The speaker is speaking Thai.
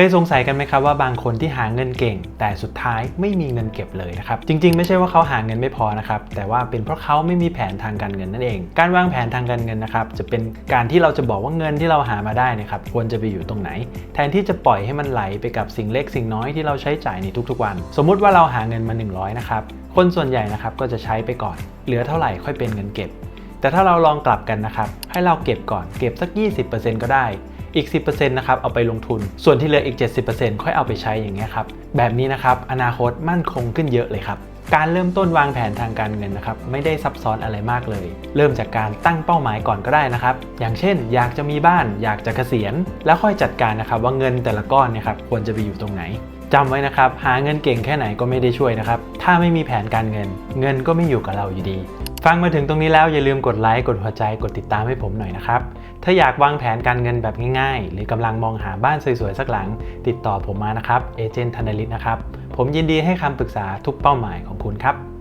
เคยสงสัยกันไหมครับว่าบางคนที่หาเงินเก่ง แต่สุดท้ายไม่มีเงินเก็บเลยนะครับจริง ๆ ไม่ใช่ว่าเขาหาเงินไม่พอนะครับแต่ว่าเป็นเพราะเขาไม่มีแผนทางการเงินนั่นเอง การวางแผนทางการเงินนะครับจะเป็นการที่เราจะบอกว่าเงินที่เราหามาได้นะครับควรจะไปอยู่ตรงไหน แทนที่จะปล่อยให้มันไหลไปกับสิ่งเล็กสิ่งน้อยที่เราใช้จ่ายในทุกๆวัน สมมุติว่าเราหาเงินมา 100นะครับคนส่วนใหญ่นะครับก็จะใช้ไปก่อน เหลือเท่าไหร่ค่อยเป็นเงินเก็บ แต่ถ้าเราลองกลับกันนะครับให้เราเก็บก่อนเก็บสัก 20%ก็ได้ อีก 10%นะครับเอาไปลงทุน ส่วนที่เหลืออีก 70%ค่อยเอาไปใช้อย่างเงี้ยครับแบบนี้นะครับอนาคตมั่นคงขึ้นเยอะเลยครับการเริ่มต้นวางแผนทางการเงินนะครับไม่ได้ซับซ้อนอะไรมากเลย เริ่มจากการตั้งเป้าหมายก่อนก็ได้นะครับ อย่างเช่น อยากจะมีบ้าน อยากจะเกษียณ แล้วค่อยจัดการนะครับว่าเงินแต่ละก้อนเนี่ยครับควรจะไปอยู่ตรงไหนจำไว้นะครับ หาเงินเก่งแค่ไหนก็ไม่ได้ช่วยนะครับ ถ้าไม่มีแผนการเงิน เงินก็ไม่อยู่กับเราอยู่ดี ฟังมาถึงตรงนี้แล้วอย่าลืมกดไลค์กดหัวใจกดติดตามให้ผมหน่อยนะครับ ถ้าอยากวางแผนการเงินแบบง่ายๆ หรือกำลังมองหาบ้านสวยๆ สักหลัง ติดต่อผมมานะครับเอเจนต์ธนลิตนะครับ ผมยินดีให้คำปรึกษาทุกเป้าหมายของคุณครับ